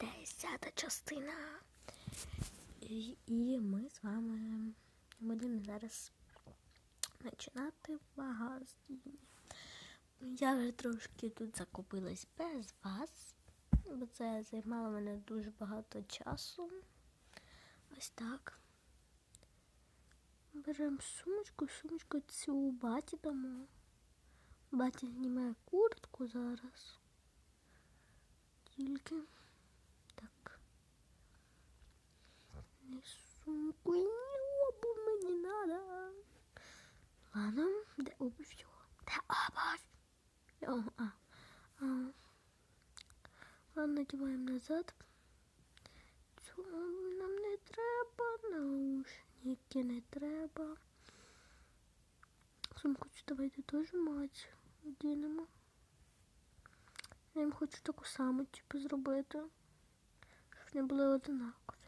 десята частина. І, і ми з вами будемо зараз починати магазин. Я вже трошки тут закупилась без вас, бо це займало мене дуже багато часу. Ось так. Беремо сумочку, сумочку цю баті дамо. Батя знімає куртку зараз. Тільки Не сумку ні обувь мені надо. Ладно, де обувь його? Де обувь? О, а, а. Ладно, надіваємо назад. Цього нам не треба, наушники не треба. Сумку цю давайте теж мать одінемо. Я їм хочу таку саму, типу, зробити. Щоб вони були одинакові.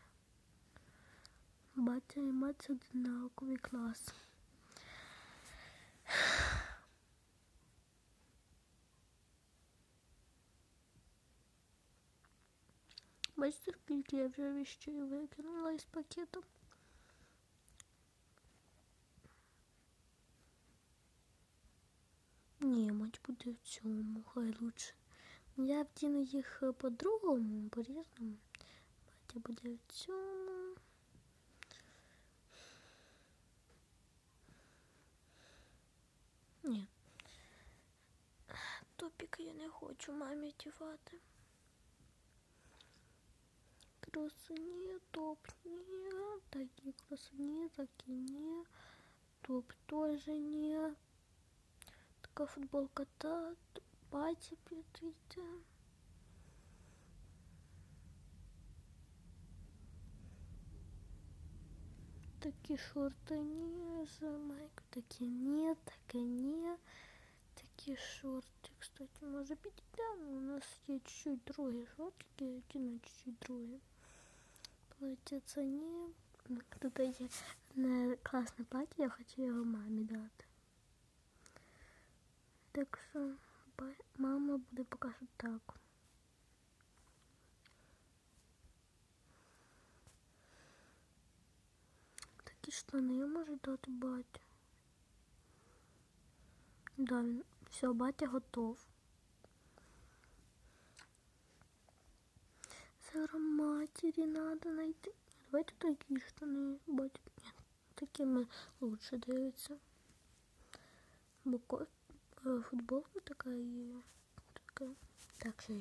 Батя і мать це одинаковий клас. Бачите, скільки я вже віщей викинула із пакету. Ні, мать буде в цьому, хай лучше. Я вдіну їх по-другому, по-різному. Батя буде в цьому. Топіка я не хочу мамі дівати. Красуні, топ ні, такі красуні, такі ні. Топ теж ні. Така футболка та батя підійде. Такі шорти ні, з майку такі ні, таке ні. Такі шорти, кстати, може підійде, но у нас є чуть-чуть другі шортики, на чуть-чуть другі. Плаття це ні. Ну, Тут є не класне плаття, я хочу його мамі дати. Так що мама буде поки що так. Такі штани я можу дати батю. Да, він- все, батя готов. Зараз матері надо знайти. Давайте такі штани, батя. Ні, такими лучше дивиться. Бо е, футболка така і така. Так, що